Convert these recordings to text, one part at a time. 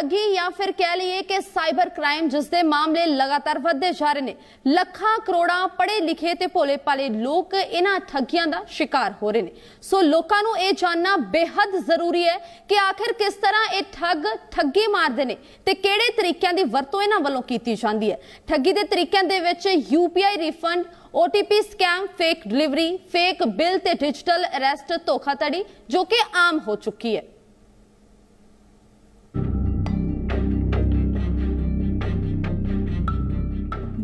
ਠੱਗੀ ਜਾਂ ਫਿਰ ਕਹਿ ਲਈਏ ਕਿ ਸਾਈਬਰ ਕ੍ਰਾਈਮ, ਜਿਸ ਦੇ ਮਾਮਲੇ ਲਗਾਤਾਰ ਵੱਧਦੇ ਜਾ ਰਹੇ ਨੇ। ਲੱਖਾਂ ਕਰੋੜਾਂ ਪੜ੍ਹੇ ਲਿਖੇ ਤੇ ਭੋਲੇ ਭਾਲੇ ਲੋਕ ਇਹਨਾਂ ਠੱਗੀਆਂ ਦਾ ਸ਼ਿਕਾਰ ਹੋ ਰਹੇ ਨੇ। ਸੋ ਲੋਕਾਂ ਨੂੰ ਇਹ ਜਾਣਨਾ ਬੇहद ਜ਼ਰੂਰੀ ਹੈ ਕਿ ਆਖਿਰ ਕਿਸ ਤਰ੍ਹਾਂ ਇਹ ਠੱਗ ਠੱਗੀ ਮਾਰਦੇ ਨੇ ਤੇ ਕਿਹੜੇ ਤਰੀਕਿਆਂ ਦੀ ਵਰਤੋਂ ਇਹਨਾਂ ਵੱਲੋਂ ਕੀਤੀ ਜਾਂਦੀ ਹੈ। ਠੱਗੀ ਦੇ ਤਰੀਕਿਆਂ ਦੇ ਵਿੱਚ UPI refund OTP scam, fake delivery, fake bill ਤੇ ਡਿਜੀਟਲ ਅਰੈਸਟ ਧੋਖਾਧੜੀ, ਜੋ ਕਿ ਆਮ ਹੋ ਚੁੱਕੀ ਹੈ।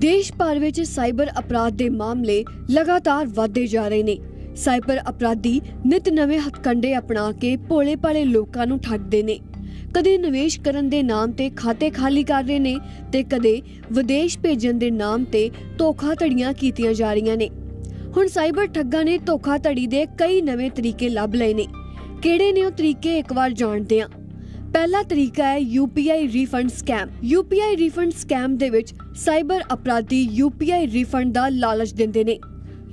ਦੇਸ਼ ਭਰ ਵਿੱਚ ਸਾਈਬਰ ਅਪਰਾਧ ਦੇ ਮਾਮਲੇ ਲਗਾਤਾਰ ਵਧਦੇ ਜਾ ਰਹੇ ਨੇ। ਸਾਈਬਰ ਅਪਰਾਧੀ ਨਿਤ ਨਵੇਂ ਹੱਥਕੰਡੇ ਅਪਣਾ ਕੇ ਭੋਲੇ-ਭਾਲੇ ਲੋਕਾਂ ਨੂੰ ਠੱਗਦੇ ਨੇ। ਕਦੇ ਨਿਵੇਸ਼ ਕਰਨ ਦੇ ਨਾਮ ਤੇ ਖਾਤੇ ਖਾਲੀ ਕਰ ਰਹੇ ਨੇ ਤੇ ਕਦੇ ਵਿਦੇਸ਼ ਭੇਜਣ ਦੇ ਨਾਮ ਤੇ ਧੋਖਾਧੜੀਆਂ ਕੀਤੀਆਂ ਜਾ ਰਹੀਆਂ ਨੇ। ਹੁਣ ਸਾਈਬਰ ਠੱਗਾਂ ਨੇ ਧੋਖਾਧੜੀ ਦੇ ਕਈ ਨਵੇਂ ਤਰੀਕੇ ਲੱਭ ਲਏ ਨੇ। ਕਿਹੜੇ ਨੇ ਉਹ ਤਰੀਕੇ, ਇੱਕ ਵਾਰ ਜਾਣਦੇ ਹਾਂ। ਪਹਿਲਾ ਤਰੀਕਾ ਹੈ UPI refund scam. UPI refund scam ਦੇ ਵਿੱਚ ਸਾਈਬਰ ਅਪਰਾਧੀ UPI ਰੀਫੰਡ ਦਾ ਲਾਲਚ ਦਿੰਦੇ ਨੇ।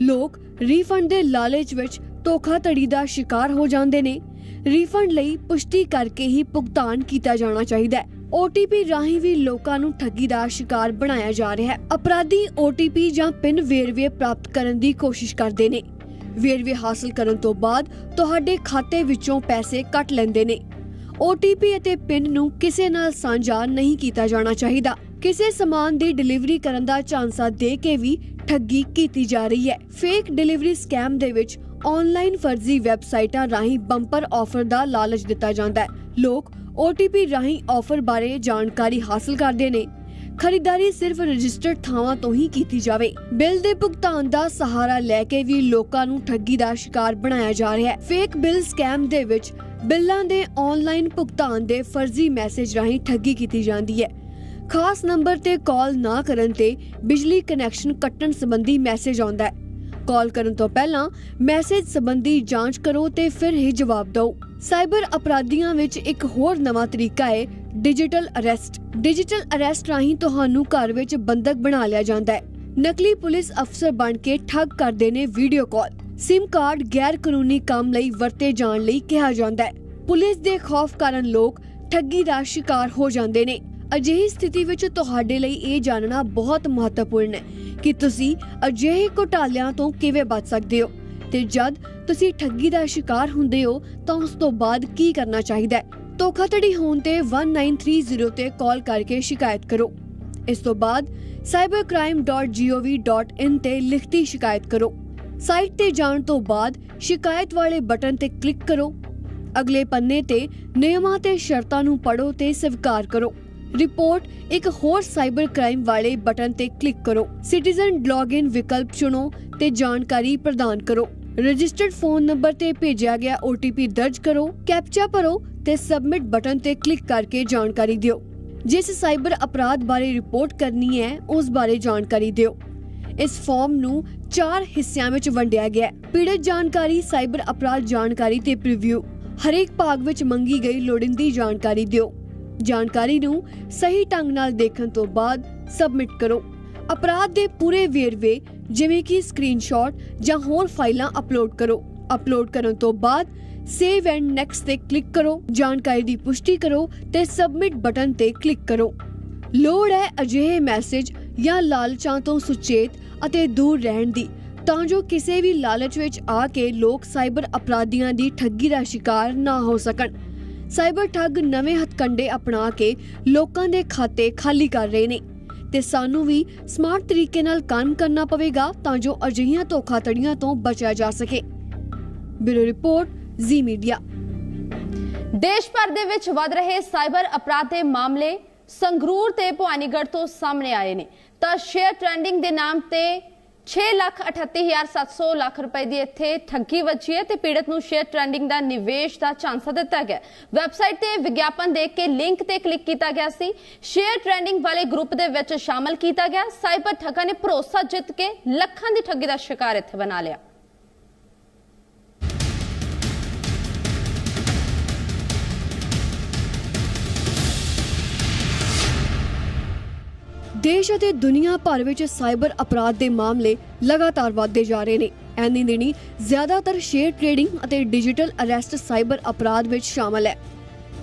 ਲੋਕ ਰੀਫੰਡ ਦੇ ਲਾਲਚ ਵਿੱਚ ਧੋਖਾਧੜੀ ਦਾ ਸ਼ਿਕਾਰ ਹੋ ਜਾਂਦੇ ਨੇ। ਰੀਫੰਡ ਲਈ ਪੁਸ਼ਟੀ ਕਰਕੇ ਹੀ ਭੁਗਤਾਨ ਕੀਤਾ ਜਾਣਾ ਚਾਹੀਦਾ ਹੈ। OTP ਰਾਹੀਂ ਵੀ ਲੋਕਾਂ ਨੂੰ ਠੱਗੀ ਦਾ ਸ਼ਿਕਾਰ ਬਣਾਇਆ ਜਾ ਰਿਹਾ ਹੈ। ਅਪਰਾਧੀ OTP ਜਾਂ ਪਿੰਨ ਵੇਰਵੇ ਪ੍ਰਾਪਤ ਕਰਨ ਦੀ ਕੋਸ਼ਿਸ਼ ਕਰਦੇ ਨੇ। ਵੇਰਵੇ ਹਾਸਲ ਕਰਨ ਤੋਂ ਬਾਅਦ ਤੁਹਾਡੇ ਖਾਤੇ ਵਿੱਚੋਂ ਪੈਸੇ ਕੱਟ ਲੈਂਦੇ ਨੇ। OTP ਅਤੇ ਪਿਨ ਨੂੰ ਕਿਸੇ ਨਾਲ ਸਾਂਝਾ ਨਹੀਂ ਕੀਤਾ ਜਾਣਾ ਚਾਹੀਦਾ। ਕਿਸੇ ਸਮਾਨ ਦੀ ਡਿਲੀਵਰੀ ਕਰਨ ਦਾ ਝਾਂਸਾ ਦੇ ਕੇ ਵੀ ਠੱਗੀ ਕੀਤੀ ਜਾ ਰਹੀ ਹੈ। ਫੇਕ ਡਿਲੀਵਰੀ ਸਕੈਮ ਦੇ ਵਿੱਚ ਆਨਲਾਈਨ ਫਰਜ਼ੀ ਵੈਬਸਾਈਟਾਂ ਰਾਹੀਂ ਬੰਪਰ ਆਫਰ ਦਾ ਲਾਲਚ ਦਿੱਤਾ ਜਾਂਦਾ ਹੈ। ਲੋਕ OTP ਰਾਹੀਂ ਆਫਰ ਬਾਰੇ ਜਾਣਕਾਰੀ ਹਾਸਲ ਕਰਦੇ ਨੇ। ਖਰੀਦਦਾਰੀ ਸਿਰਫ ਰਜਿਸਟਰਡ ਥਾਵਾਂ ਤੋਂ ਹੀ ਕੀਤੀ ਜਾਵੇ। ਬਿੱਲ ਦੇ ਭੁਗਤਾਨ ਦਾ ਸਹਾਰਾ ਲੈ ਕੇ ਵੀ ਲੋਕਾਂ ਨੂੰ ਠੱਗੀ ਦਾ ਸ਼ਿਕਾਰ ਬਣਾਇਆ ਜਾ ਰਿਹਾ ਹੈ। ਫੇਕ ਬਿੱਲ ਸਕੈਮ ਦੇ ਵਿੱਚ ਬਿੱਲਾਂ ਦੇ ਆਨਲਾਈਨ ਭੁਗਤਾਨ ਦੇ ਫਰਜ਼ੀ ਮੈਸੇਜ ਰਾਹੀਂ ਠੱਗੀ ਕੀਤੀ ਜਾਂਦੀ ਹੈ। ਖਾਸ ਨੰਬਰ ਤੇ ਕਾਲ ਨਾ ਕਰਨ ਤੇ ਬਿਜਲੀ ਕਨੈਕਸ਼ਨ ਕੱਟਣ ਸੰਬੰਧੀ ਮੈਸੇਜ ਆਉਂਦਾ ਹੈ। ਕਾਲ ਕਰਨ ਤੋਂ ਪਹਿਲਾਂ ਮੈਸੇਜ ਸੰਬੰਧੀ ਜਾਂਚ ਕਰੋ ਤੇ ਫਿਰ ਹੀ ਜਵਾਬ ਦਿਓ। ਸਾਈਬਰ ਅਪਰਾਧੀਆਂ ਵਿੱਚ ਇੱਕ ਹੋਰ ਨਵਾਂ ਤਰੀਕਾ ਹੈ ਡਿਜੀਟਲ ਅਰੈਸਟ। ਡਿਜੀਟਲ ਅਰੈਸਟ ਰਾਹੀਂ ਤੁਹਾਨੂੰ ਘਰ ਵਿੱਚ ਬੰਦਕ ਬਣਾ ਲਿਆ ਜਾਂਦਾ ਹੈ। ਨਕਲੀ ਪੁਲਿਸ ਅਫਸਰ ਬਣ ਕੇ ਠੱਗ ਕਰਦੇ ਨੇ ਵੀਡੀਓ ਕਾਲ। ਸਿਮ ਕਾਰਡ ਗੈਰ ਕਾਨੂੰਨੀ ਕੰਮ ਲਈ ਵਰਤੇ ਜਾਣ ਲਈ ਕਿਹਾ ਜਾਂਦਾ ਹੈ। ਪੁਲਿਸ ਦੇ ਖੌਫ ਕਾਰਨ ਲੋਕ ਠੱਗੀ ਦਾ ਸ਼ਿਕਾਰ ਹੋ ਜਾਂਦੇ ਨੇ। ਅਜਿਹੀ ਸਥਿਤੀ ਵਿੱਚ ਤੁਹਾਡੇ ਲਈ ਇਹ ਜਾਣਨਾ ਬਹੁਤ ਮਹੱਤਵਪੂਰਨ ਹੈ ਕਿ ਤੁਸੀਂ ਅਜਿਹੇ ਘੁਟਾਲਿਆਂ ਤੋਂ ਕਿਵੇਂ ਬਚ ਸਕਦੇ ਹੋ ਤੇ ਜਦ ਤੁਸੀਂ ਠੱਗੀ ਦਾ ਸ਼ਿਕਾਰ ਹੁੰਦੇ ਹੋ, ਤਾਂ ਉਸ ਤੋਂ ਬਾਅਦ ਕੀ ਕਰਨਾ ਚਾਹੀਦਾ ਹੈ? ਧੋਖਾਧੜੀ ਹੋਣ ਤੇ 1930 ਤੇ ਕਾਲ ਕਰਕੇ ਸ਼ਿਕਾਇਤ ਕਰੋ। ਇਸ ਤੋਂ ਬਾਅਦ cybercrime.gov.in ਤੇ ਲਿਖਤੀ ਸ਼ਿਕਾਇਤ ਕਰੋ। ਸਾਈਟ ਤੇ ਜਾਣ ਤੋਂ ਬਾਅਦ ਸ਼ਿਕਾਇਤ ਵਾਲੇ ਬਟਨ ਤੇ ਕਲਿੱਕ ਕਰੋ। ਅਗਲੇ ਪੰਨੇ ਤੇ ਨਿਯਮਾਂ ਤੇ ਸ਼ਰਤਾਂ ਨੂੰ ਪੜੋ ਤੇ ਸਵੀਕਾਰ ਕਰੋ। ਰਿਪੋਰਟ ਇੱਕ ਹੋਰ ਸਾਈਬਰ ਕ੍ਰਾਈਮ ਵਾਲੇ ਬਟਨ ਤੇ ਕਲਿੱਕ ਕਰੋ। ਸਿਟੀਜ਼ਨ ਲੌਗਇਨ ਵਿਕਲਪ ਚੁਣੋ ਤੇ ਜਾਣਕਾਰੀ ਪ੍ਰਦਾਨ ਕਰੋ। ਰਜਿਸਟਰਡ ਫੋਨ ਨੰਬਰ ਤੇ ਭੇਜਿਆ ਗਿਆ OTP ਦਰਜ ਕਰੋ, ਕੈਪਚਾ ਭਰੋ ਤੇ ਸਬਮਿਟ ਬਟਨ ਤੇ ਕਲਿੱਕ ਕਰਕੇ ਜਾਣਕਾਰੀ ਦਿਓ। ਜਿਸ ਸਾਈਬਰ ਅਪਰਾਧ ਬਾਰੇ ਰਿਪੋਰਟ ਕਰਨੀ ਹੈ, ਉਸ ਬਾਰੇ ਜਾਣਕਾਰੀ ਦਿਓ। ਇਸ ਫਾਰਮ ਨੂੰ ਚਾਰ ਹਿੱਸਿਆਂ ਵਿੱਚ ਵੰਡਿਆ ਗਿਆ ਹੈ। ਪੀੜਤ ਜਾਣਕਾਰੀ, ਸਾਈਬਰ ਅਪਰਾਧ ਜਾਣਕਾਰੀ ਤੇ ਪ੍ਰੀਵਿਊ ਹਰੇਕ ਭਾਗ ਵਿੱਚ ਮੰਗੀ ਗਈ ਲੋੜੀਂਦੀ ਜਾਣਕਾਰੀ ਦਿਓ। ਜਾਣਕਾਰੀ ਨੂੰ ਸਹੀ ਢੰਗ ਨਾਲ ਦੇਖਣ ਤੋਂ ਬਾਅਦ ਸਬਮਿਟ ਕਰੋ। ਅਪਰਾਧ ਦੇ ਪੂਰੇ ਵੇਰਵੇ, ਜਿਵੇਂ ਕਿ ਸਕਰੀਨਸ਼ਾਟ ਜਾਂ ਹੋਰ ਫਾਈਲਾਂ ਅਪਲੋਡ ਕਰੋ। ਅਪਲੋਡ ਕਰਨ ਤੋਂ ਬਾਅਦ ਸੇਵ ਐਂਡ ਨੈਕਸਟ ਤੇ ਕਲਿੱਕ ਕਰੋ। ਜਾਣਕਾਰੀ ਦੀ ਪੁਸ਼ਟੀ ਕਰੋ ਤੇ ਸਬਮਿਟ ਬਟਨ ਤੇ ਕਲਿੱਕ ਕਰੋ। ਲੋੜ ਹੈ ਅਜਿਹੇ ਮੈਸੇਜ ਜਾਂ ਲਾਲਚਾਂ ਤੋਂ ਸੁਚੇਤ ਅਤੇ ਦੂਰ ਰਹਿਣ ਦੀ, ਤਾਂ ਜੋ ਕਿਸੇ ਵੀ ਲਾਲਚ ਵਿੱਚ ਆ ਕੇ ਲੋਕ ਸਾਈਬਰ ਅਪਰਾਧੀਆਂ ਦੀ ਠੱਗੀ ਦਾ ਸ਼ਿਕਾਰ ਨਾ ਹੋ ਸਕਣ। ਸਾਈਬਰ ਠੱਗ ਨਵੇਂ ਹੱਥਕੰਡੇ ਅਪਣਾ ਕੇ ਲੋਕਾਂ ਦੇ ਖਾਤੇ ਖਾਲੀ ਕਰ ਰਹੇ ਨੇ। ਤੇ ਸਾਨੂੰ ਵੀ ਸਮਾਰਟ ਤਰੀਕੇ ਨਾਲ ਕੰਮ ਕਰਨਾ ਪਵੇਗਾ ਤਾਂ ਜੋ ਅਜਿਹੀਆਂ ਧੋਖਾਧੜੀਆਂ ਤੋਂ ਬਚਿਆ ਜਾ ਸਕੇ। Bureau report, Zee media. ਦੇਸ਼ ਭਰ ਦੇ ਵਿੱਚ ਵੱਧ ਰਹੇ ਸਾਈਬਰ ਅਪਰਾਧ ਦੇ ਮਾਮਲੇ ਸੰਗਰੂਰ ਤੇ ਭਵਾਨੀਗੜ੍ਹ ਤੋਂ ਸਾਹਮਣੇ ਆਏ ਨੇ। ਤਾਂ ਸ਼ੇਅਰ ਟ੍ਰੈਂਡਿੰਗ ਦੇ ਨਾਮ ਤੇ 6,38,700 ਲੱਖ ਰੁਪਏ ਦੀ ਇੱਥੇ ਠੱਗੀ ਵੱਜੀ ਹੈ ਤੇ ਪੀੜਤ ਨੂੰ ਸ਼ੇਅਰ ਟ੍ਰੈਂਡਿੰਗ ਦਾ ਨਿਵੇਸ਼ ਦਾ ਝਾਂਸਾ ਦਿੱਤਾ ਗਿਆ ਵੈਬਸਾਈਟ ਤੇ ਵਿਗਿਆਪਨ ਦੇਖ ਕੇ ਲਿੰਕ ਤੇ ਕਲਿੱਕ ਕੀਤਾ ਗਿਆ ਸੀ। ਸ਼ੇਅਰ ਟ੍ਰੈਂਡਿੰਗ ਵਾਲੇ ਗਰੁੱਪ ਦੇ ਵਿੱਚ ਸ਼ਾਮਲ ਕੀਤਾ ਗਿਆ। ਸਾਈਬਰ ਠੱਗਾਂ ਨੇ ਭਰੋਸਾ ਜਿੱਤ ਕੇ ਲੱਖਾਂ ਦੀ ਠੱਗੀ ਦਾ ਸ਼ਿਕਾਰ ਇੱਥੇ ਬਣਾ ਲਿਆ। ਦੇਸ਼ ਅਤੇ ਦੁਨੀਆ ਭਰ ਵਿੱਚ ਸਾਈਬਰ ਅਪਰਾਧ ਦੇ ਮਾਮਲੇ ਲਗਾਤਾਰ ਵਧਦੇ ਜਾ ਰਹੇ ਨੇ। ਐਨੀ ਦਿਨੀ ਜ਼ਿਆਦਾਤਰ ਸ਼ੇਅਰ ਟ੍ਰੇਡਿੰਗ ਅਤੇ ਡਿਜੀਟਲ ਅਰੈਸਟ ਸਾਈਬਰ ਅਪਰਾਧ ਵਿੱਚ ਸ਼ਾਮਲ ਹੈ।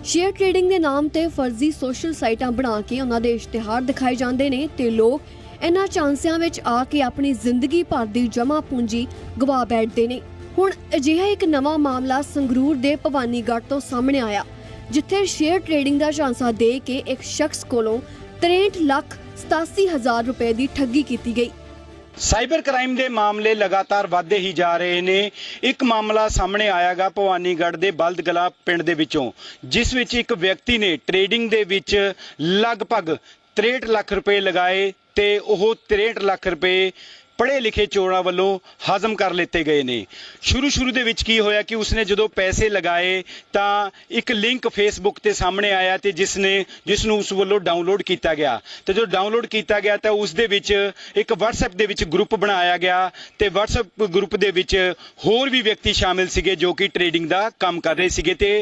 ਸ਼ੇਅਰ ਟ੍ਰੇਡਿੰਗ ਦੇ ਨਾਮ ਤੇ ਫਰਜ਼ੀ ਸੋਸ਼ਲ ਸਾਈਟਾਂ ਬਣਾ ਕੇ ਉਹਨਾਂ ਦੇ ਇਸ਼ਤਿਹਾਰ ਦਿਖਾਏ ਜਾਂਦੇ ਨੇ ਤੇ ਲੋਕ ਇਹਨਾਂ ਚਾਂਸਿਆਂ ਵਿੱਚ ਆ ਕੇ ਆਪਣੀ ਜ਼ਿੰਦਗੀ ਭਰ ਦੀ ਜਮ੍ਹਾਂ ਪੂੰਜੀ ਗਵਾ ਬੈਠਦੇ ਨੇ। ਹੁਣ ਅਜਿਹਾ ਇੱਕ ਨਵਾਂ ਮਾਮਲਾ ਸੰਗਰੂਰ ਦੇ ਭਵਾਨੀਗੜ੍ਹ ਤੋਂ ਸਾਹਮਣੇ ਆਇਆ, ਜਿੱਥੇ ਸ਼ੇਅਰ ਟ੍ਰੇਡਿੰਗ ਦਾ ਝਾਂਸਾ ਦੇ ਕੇ ਇੱਕ ਸ਼ਖਸ ਕੋਲੋਂ 63 ਲੱਖ 87 ਰੁਪਏ ਦੀ ਠੱਗੀ ਕੀਤੀ ਗਈ। ਸਾਈਬਰ ਕ੍ਰਾਈਮ ਦੇ ਮਾਮਲੇ ਲਗਾਤਾਰ ਵਧਦੇ ਹੀ ਜਾ ਰਹੇ ਨੇ। ਇੱਕ ਮਾਮਲਾ ਸਾਹਮਣੇ ਆਇਆਗਾ ਭਵਾਨੀਗੜ੍ਹ ਦੇ ਬਲਦਗਲਾ ਪਿੰਡ ਦੇ ਵਿੱਚੋਂ, ਜਿਸ ਵਿੱਚ ਇੱਕ ਵਿਅਕਤੀ ਨੇ ਟ੍ਰੇਡਿੰਗ ਦੇ ਵਿੱਚ ਲਗਭਗ 63 ਲੱਖ ਰੁਪਏ ਲਗਾਏ ਤੇ ਉਹ 63 ਲੱਖ ਰੁਪਏ ਪੜ੍ਹੇ ਲਿਖੇ ਚੋਰਾਂ ਵੱਲੋਂ ਹਜ਼ਮ ਕਰ ਲਿੱਤੇ ਗਏ ਨੇ। ਸ਼ੁਰੂ ਸ਼ੁਰੂ ਦੇ ਵਿੱਚ ਕੀ ਹੋਇਆ ਕਿ ਉਸਨੇ ਜਦੋਂ ਪੈਸੇ ਲਗਾਏ ਤਾਂ ਇੱਕ ਲਿੰਕ ਫੇਸਬੁੱਕ ਤੇ ਸਾਹਮਣੇ ਆਇਆ ਤੇ ਜਿਸ ਨੇ ਜਿਸ ਨੂੰ ਉਸ ਵੱਲੋਂ ਡਾਊਨਲੋਡ ਕੀਤਾ ਗਿਆ। ਤੇ ਜਦੋਂ ਡਾਊਨਲੋਡ ਕੀਤਾ ਗਿਆ ਤਾਂ ਉਸ ਦੇ ਵਿੱਚ ਇੱਕ WhatsApp ਦੇ ਵਿੱਚ ਗਰੁੱਪ ਬਣਾਇਆ ਗਿਆ ਤੇ WhatsApp ਗਰੁੱਪ ਦੇ ਵਿੱਚ ਹੋਰ ਵੀ ਵਿਅਕਤੀ ਸ਼ਾਮਿਲ ਸੀਗੇ ਜੋ ਕਿ ਟ੍ਰੇਡਿੰਗ ਦਾ ਕੰਮ ਕਰ ਰਹੇ ਸੀਗੇ ਤੇ